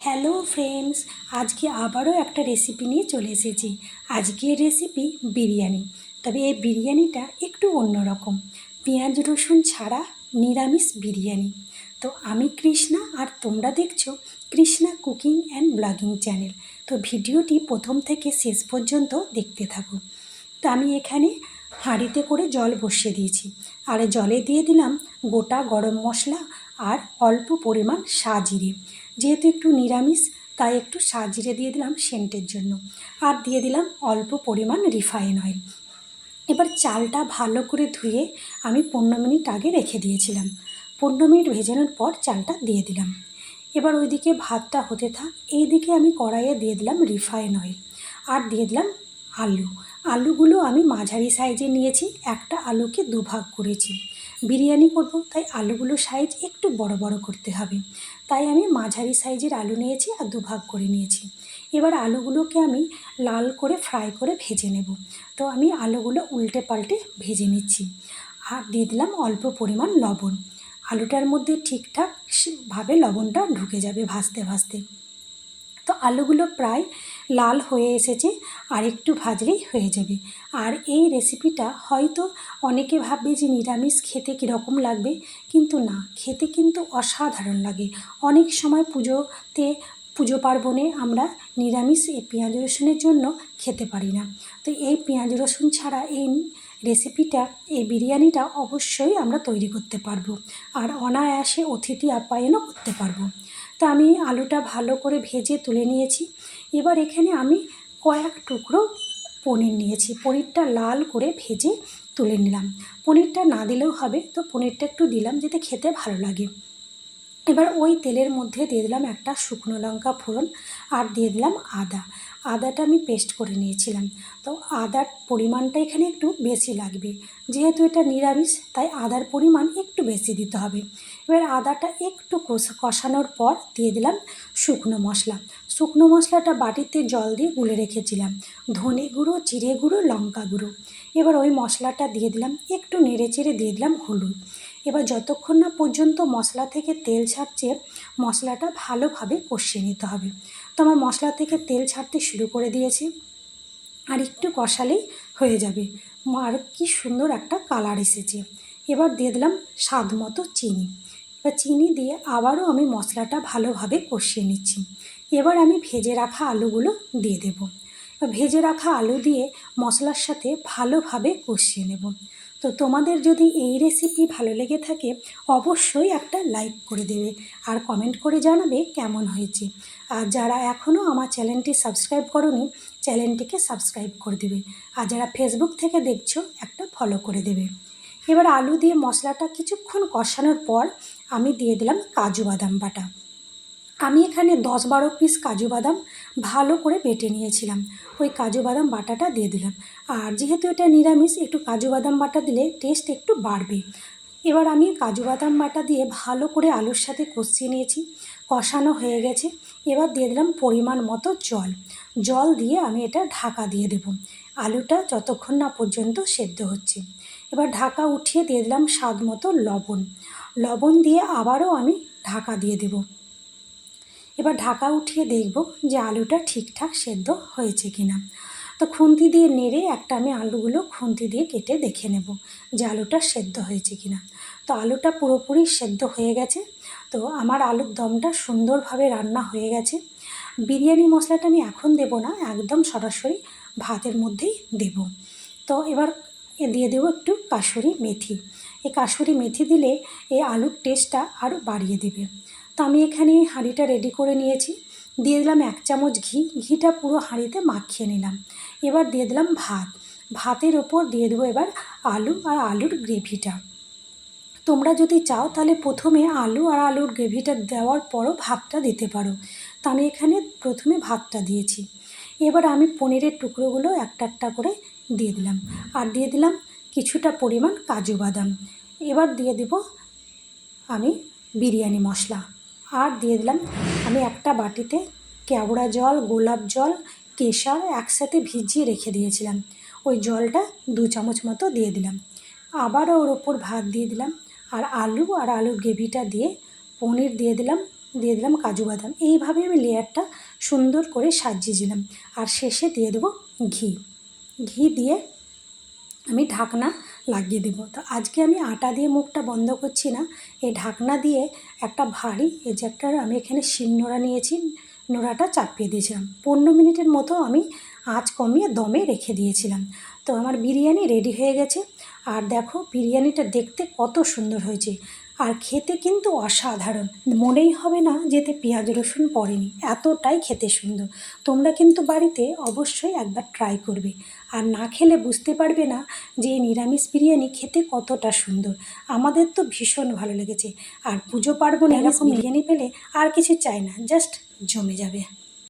Hello friends, আজকে আবারও একটা রেসিপি নিয়ে চলে এসেছি। আজকের রেসিপি বিরিয়ানি। তবে এই বিরিয়ানিটা একটু অন্যরকম পেঁয়াজ রসুন ছাড়া নিরামিষ বিরিয়ানি। তো আমি কৃষ্ণা আর তোমরা দেখছ Krishna cooking and blogging channel. তো ভিডিওটি প্রথম থেকে শেষ পর্যন্ত দেখতে থাকো। তো আমি এখানে হাঁড়িতে করে জল বসিয়ে দিয়েছি। আর জলে দিয়ে দিলাম গোটা গরম মশলা আর অল্প পরিমাণ সাজিরে যেহেতু একটু নিরামিষ, তাই একটু সাজিরে দিয়ে দিলাম সেন্টের জন্য। আর দিয়ে দিলাম অল্প পরিমাণ রিফাইন অয়েল। এবার চালটা ভালো করে ধুয়ে আমি পনেরো মিনিট আগে রেখে দিয়েছিলাম। পনেরো মিনিট ভেজানোর পর চালটা দিয়ে দিলাম। এবার ওইদিকে ভাতটা হতে থাক। এইদিকে আমি কড়াইয়ে দিয়ে দিলাম রিফাইন অয়েল। আর দিয়ে দিলাম আলু। আলুগুলো আমি মাঝারি সাইজে নিয়েছি, একটা আলুকে দুভাগ করেছি। বিরিয়ানি করব, তাই আলুগুলো সাইজ একটু বড় বড় করতে হবে। তাই আমি মাঝারি সাইজের আলু নিয়েছি আর দুভাগ করে নিয়েছি। এবার আলুগুলোকে আমি লাল করে ফ্রাই করে ভেজে নেব। তো আমি আলুগুলো উল্টে পাল্টে ভেজে নিচ্ছি। আর দিয়ে দিলাম অল্প পরিমাণ লবণ। আলুটার মধ্যে ঠিকঠাকভাবে লবণটা ঢুকে যাবে ভাজতে ভাজতে। তো আলুগুলো প্রায় লাল হয়ে এসেছে আর একটু ভাজলেই হয়ে যাবে। আর এই রেসিপিটা হয়তো অনেকে ভাববে যে নিরামিষ খেতে কীরকম লাগবে, কিন্তু না, খেতে কিন্তু অসাধারণ লাগে। অনেক সময় পুজোতে, পুজো পার্বণে আমরা নিরামিষ এই পেঁয়াজ রসুনের জন্য খেতে পারি না। তো এই পেঁয়াজ রসুন ছাড়া এই রেসিপিটা এই বিরিয়ানিটা অবশ্যই আমরা তৈরি করতে পারব। আর অনায়াসে অতিথি আপ্যায়নও করতে পারব। তা আমি আলুটা ভালো করে ভেজে তুলে নিয়েছি। এবার এখানে আমি কয়েক টুকরো পনির নিয়েছি। পনিরটা লাল করে ভেজে তুলে নিলাম। পনিরটা না দিলেও হবে, তো পনিরটা একটু দিলাম, যাতে খেতে ভালো লাগে। এবার ওই তেলের মধ্যে দিয়ে দিলাম একটা শুকনো লঙ্কা ফোড়ন আর দিয়ে দিলাম আদা। আদাটা আমি পেস্ট করে নিয়েছিলাম। তো আদার পরিমাণটা এখানে একটু বেশি লাগবে। যেহেতু এটা নিরামিষ, তাই আদার পরিমাণ একটু বেশি দিতে হবে। এবার আদাটা একটু কষানোর পর দিয়ে দিলাম শুকনো মশলা। শুকনো মশলাটা বাটিতে জল দিয়ে গুলে রেখেছিলাম। ধনে গুঁড়ো, জিরে গুঁড়ো, লঙ্কা গুঁড়ো। এবার ওই মশলাটা দিয়ে দিলাম, একটু নেড়ে চেড়ে দিয়ে দিলাম হলুদ। এবার যতক্ষণ না পর্যন্ত মশলা থেকে তেল ছাড়ছে, মশলাটা ভালোভাবে কষিয়ে নিতে হবে। তো আমার মশলা থেকে তেল ছাড়তে শুরু করে দিয়েছি। আর একটু কষালেই হয়ে যাবে। আর কি সুন্দর একটা কালার এসেছে। এবার দিয়ে দিলাম স্বাদ মতো চিনি। এবার চিনি দিয়ে আবারও আমি মশলাটা ভালোভাবে কষিয়ে নিচ্ছি। এবার আমি ভেজে রাখা আলুগুলো দিয়ে দেব। ভেজে রাখা আলু দিয়ে মশলার সাথে ভালোভাবে কষিয়ে নেব। তো তোমাদের যদি এই রেসিপি ভালো লেগে থাকে, অবশ্যই একটা লাইক করে দেবে আর কমেন্ট করে জানাবে কেমন হয়েছে। আর যারা এখনও আমার চ্যানেলটি সাবস্ক্রাইব করনি, চ্যানেলটিকে সাবস্ক্রাইব করে দেবে। আর যারা ফেসবুক থেকে দেখছ, একটা ফলো করে দেবে। এবার আলু দিয়ে মশলাটা কিছুক্ষণ কষানোর পর আমি দিয়ে দিলাম কাজু বাদাম বাটা। আমি এখানে দশ বারো পিস কাজু বাদাম ভালো করে বেটে নিয়েছিলাম। ওই কাজু বাদাম বাটাটা দিয়ে দিলাম। আর যেহেতু এটা নিরামিষ, একটু কাজু বাদাম বাটা দিলে টেস্ট একটু বাড়বে। এবার আমি কাজু বাদাম বাটা দিয়ে ভালো করে আলুর সাথে কষিয়ে নিয়েছি। কষানো হয়ে গেছে। এবার দিয়ে দিলাম পরিমাণ মতো জল। জল দিয়ে আমি এটা ঢাকা দিয়ে দেব। আলুটা যতক্ষণ না পর্যন্ত সেদ্ধ হচ্ছে। এবার ঢাকা উঠিয়ে দিয়ে দিলাম স্বাদ মতো লবণ। লবণ দিয়ে আবারও আমি ঢাকা দিয়ে দেবো। এবার ঢাকা উঠিয়ে দেখব যে আলুটা ঠিকঠাক সেদ্ধ হয়েছে কি না তো খুন্তি দিয়ে নেড়ে একটা আমি আলুগুলো খুন্তি দিয়ে কেটে দেখে নেব যে আলুটা সেদ্ধ হয়েছে কি না তো আলুটা পুরোপুরি সেদ্ধ হয়ে গেছে। তো আমার আলুর দমটা সুন্দরভাবে রান্না হয়ে গেছে। বিরিয়ানি মশলাটা আমি এখন দেব না, একদম সরাসরি ভাতের মধ্যেই দেব। তো এবার দিয়ে দেবো একটু কাসুরি মেথি। এই কাসুরি মেথি দিলে এই আলুর টেস্টটা আরও বাড়িয়ে দেবে। তো আমি এখানে হাঁড়িটা রেডি করে নিয়েছি। দিয়ে দিলাম এক চামচ ঘি। ঘিটা পুরো হাঁড়িতে মাখিয়ে নিলাম। এবার দিয়ে দিলাম ভাত। ভাতের ওপর দিয়ে দেবো এবার আলু আর আলুর গ্রেভিটা। তোমরা যদি চাও তাহলে প্রথমে আলু আর আলুর গ্রেভিটা দেওয়ার পরও ভাতটা দিতে পারো। তো আমি এখানে প্রথমে ভাতটা দিয়েছি। এবার আমি পনিরের টুকরোগুলো একটা একটা করে দিয়ে দিলাম। আর দিয়ে দিলাম কিছুটা পরিমাণ কাজু বাদাম। এবার দিয়ে দেব আমি বিরিয়ানি মশলা। আর দিয়ে দিলাম। আমি একটা বাটিতে কেওড়া জল, গোলাপ জল, কেশর একসাথে ভিজিয়ে রেখে দিয়েছিলাম। ওই জলটা দু চামচ মতো দিয়ে দিলাম। আবারও ওর ওপর ভাত দিয়ে দিলাম আর আলু আর আলুর গ্রেভিটা দিয়ে পনির দিয়ে দিলাম দিয়ে দিলাম কাজু বাদাম। এইভাবে আমি লেয়ারটা সুন্দর করে সাজিয়েছিলাম। আর শেষে দিয়ে দেবো ঘি। ঘি দিয়ে আমি ঢাকনা লাগিয়ে দেবো। তো আজকে আমি আটা দিয়ে মুখটা বন্ধ করছি না, এই ঢাকনা দিয়ে একটা ভারী, এই যে একটা আমি এখানে শিল নোড়া নিয়েছি, নোড়াটা চাপিয়ে দিয়েছিলাম। পনেরো মিনিটের মতো আমি আঁচ কমিয়ে দমে রেখে দিয়েছিলাম। তো আমার বিরিয়ানি রেডি হয়ে গেছে। আর দেখো বিরিয়ানিটা দেখতে কত সুন্দর হয়েছে। আর খেতে কিন্তু অসাধারণ। মনেই হবে না যেতে পেঁয়াজ রসুন পড়েনি। এতটাই খেতে সুন্দর। তোমরা কিন্তু বাড়িতে অবশ্যই একবার ট্রাই করবে। আর না খেলে বুঝতে পারবে না যে এই নিরামিষ বিরিয়ানি খেতে কতটা সুন্দর। আমাদের তো ভীষণ ভালো লেগেছে। আর পুজো পার্বণ এরকম বিরিয়ানি পেলে আর কিছু চাই না জাস্ট জমে যাবে।